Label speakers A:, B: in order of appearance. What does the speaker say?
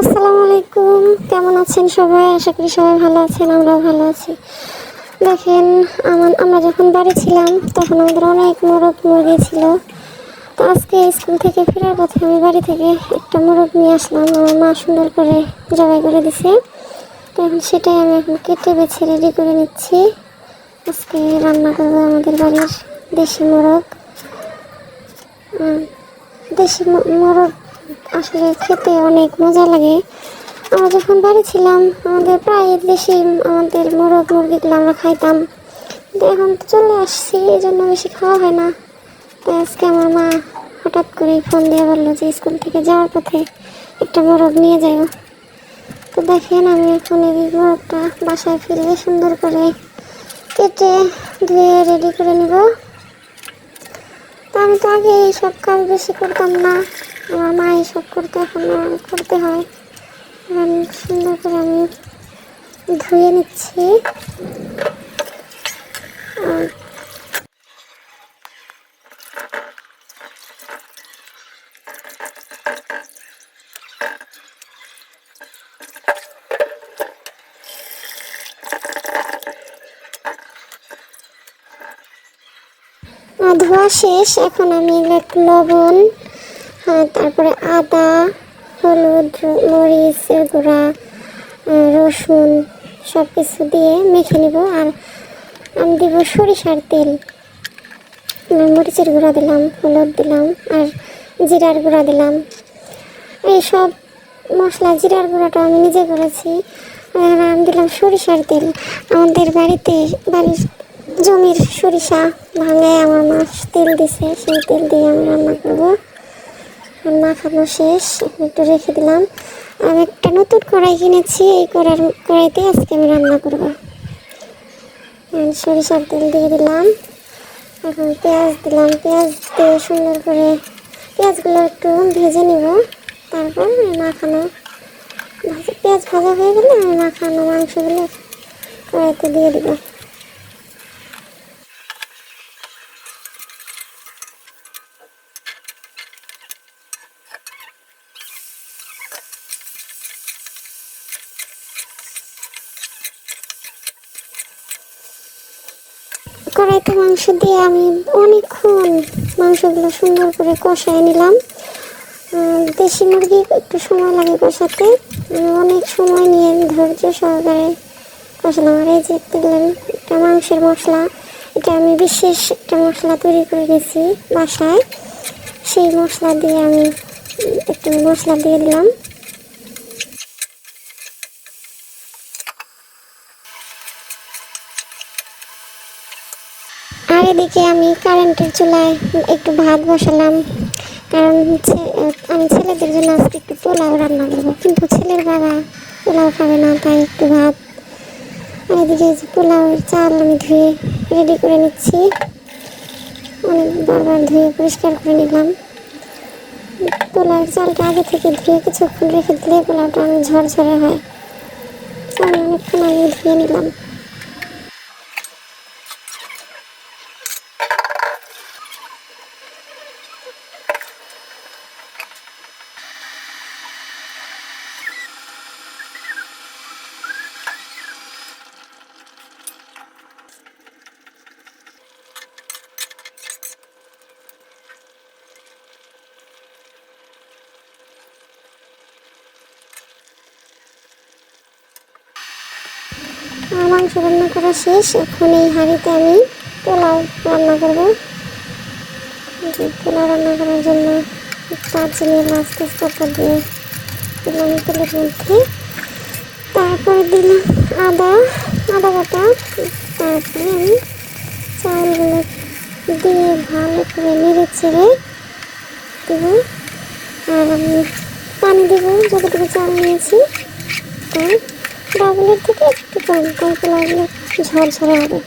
A: আসসালামু আলাইকুম। কেমন আছেন সবাই? আশা করি সবাই ভালো আছেন, আমরাও ভালো আছি। দেখেন আমার আমরা যখন বাড়ি ছিলাম, তখন আমাদের অনেক মোরগ মুরগি ছিল। তো আজকে স্কুল থেকে ফেরার পথে আমি বাড়ি থেকে একটা মোরগ নিয়ে আসলাম। আমার মা সুন্দর করে জবাই করে দিছে। তো এখন সেটাই আমি এখন কেটে বেছে রেডি করে নিচ্ছি। আজকে রান্না করব আমাদের বাড়ির দেশি মোরগ। দেশি মোরগ আসলে খেতে অনেক মজা লাগে। আমরা যখন বাড়ি ছিলাম, আমাদের প্রায় দেশি, আমাদের মোরগ মুরগিগুলো আমরা খাইতাম। এখন তো চলে আসছি এই জন্য বেশি খাওয়া হয় না। তো আজকে আমার মা হঠাৎ করে ফোন দিয়ে বলল যে, স্কুল থেকে যাওয়ার পথে একটা মোরগ নিয়ে যাও তো দেখেন, আমি এখন এই মোরগটা বাসায় ফিরে সুন্দর করে কেটে ধুয়ে রেডি করে নিব। তো আমি তো আগে এইসব কাজ বেশি করতাম না। আমার মা এইসব করতে করতে হয়। সুন্দর করে আমি ধুয়ে নিচ্ছি। ধোয়া শেষ, এখন আমি লবণ তারপরে আদা, হলুদ, মরিচ, গুঁড়া রসুন সব কিছু দিয়ে মেখে নিব। আর আমি দিব সরিষার তেল। মরিচের গুঁড়া দিলাম, হলুদ দিলাম, আর জিরার গুঁড়া দিলাম। এই সব মশলা, জিরার গুঁড়াটা আমি নিজে করেছি। আর আমি দিলাম সরিষার তেল। আমাদের বাড়িতে, বাড়ির জমির সরিষা ভাঙে, আমার মাছ তেল দিছে, সেই তেল দিয়ে আমি রান্না করব। আর মাখানো শেষ, এখন একটু রেখে দিলাম। আমি একটা নতুন কড়াই কিনেছি, এই কড়ার কড়াইতে আজকে আমি রান্না করব। সরিষার তেল দিয়ে দিলাম। এখন পেঁয়াজ দিলাম। পেঁয়াজ দিয়ে সুন্দর করে পেঁয়াজগুলো একটু ভেজে নিব। তারপর মাখানো পেঁয়াজ ভাজা হয়ে গেলে আমি মাখানো মাংসগুলো কড়াইতে দিয়ে দিব। কড়াইতে মাংস দিয়ে আমি অনেকক্ষণ মাংসগুলো সুন্দর করে কষায় নিলাম। দেশি মুরগি একটু সময় লাগে কষাতে। অনেক সময় নিয়ে ধৈর্য সহকারে কষালাম। আর এই যে একটা মাংসের মশলা, এটা আমি বিশেষ একটা মশলা তৈরি করে নিয়েছি বাসায়। সেই মশলা দিয়ে আমি একটু মশলা দিয়ে দিলাম। এদিকে আমি কারেন্টের চুলায় একটু ভাত বসালাম। কারণ আমি ছেলেদের জন্য আজকে একটু পোলাও রান্না করব। কিন্তু ছেলের বাবা পোলাও খাবে না, তাই একটু ভাত। আর এদিকে পোলাওয়ের চাল আমি ধুয়ে রেডি করে নিচ্ছি। অনেক বারবার ধুয়ে পরিষ্কার করে নিলাম। পোলাওয়ের চালটা আগে থেকে ধুয়ে কিছুক্ষণ রেখে দিলে পোলাওটা অনেক ঝরঝরে হয়। চাল অনেকক্ষণ আমি ধুয়ে নিলাম। মাংস রান্না করা শেষ, এখন এই হাঁড়িতে আমি পোলাও রান্না করব। পোলাও রান্না করার জন্য দারচিনি এলাচ তেজপাতা দিয়ে দিলাম তেলের মধ্যে। তারপরে দিলাম আদা আদা বাটা, তারপরে আমি চালগুলো দিয়ে ভালো করে নেড়ে ছেড়ে দেবো। আর আমি পানি দেবো, যতটুকু চাল নিয়েছি, তাই ডাবলের থেকে একটু কম তাই পোলাওগুলো ঝরঝরে হবে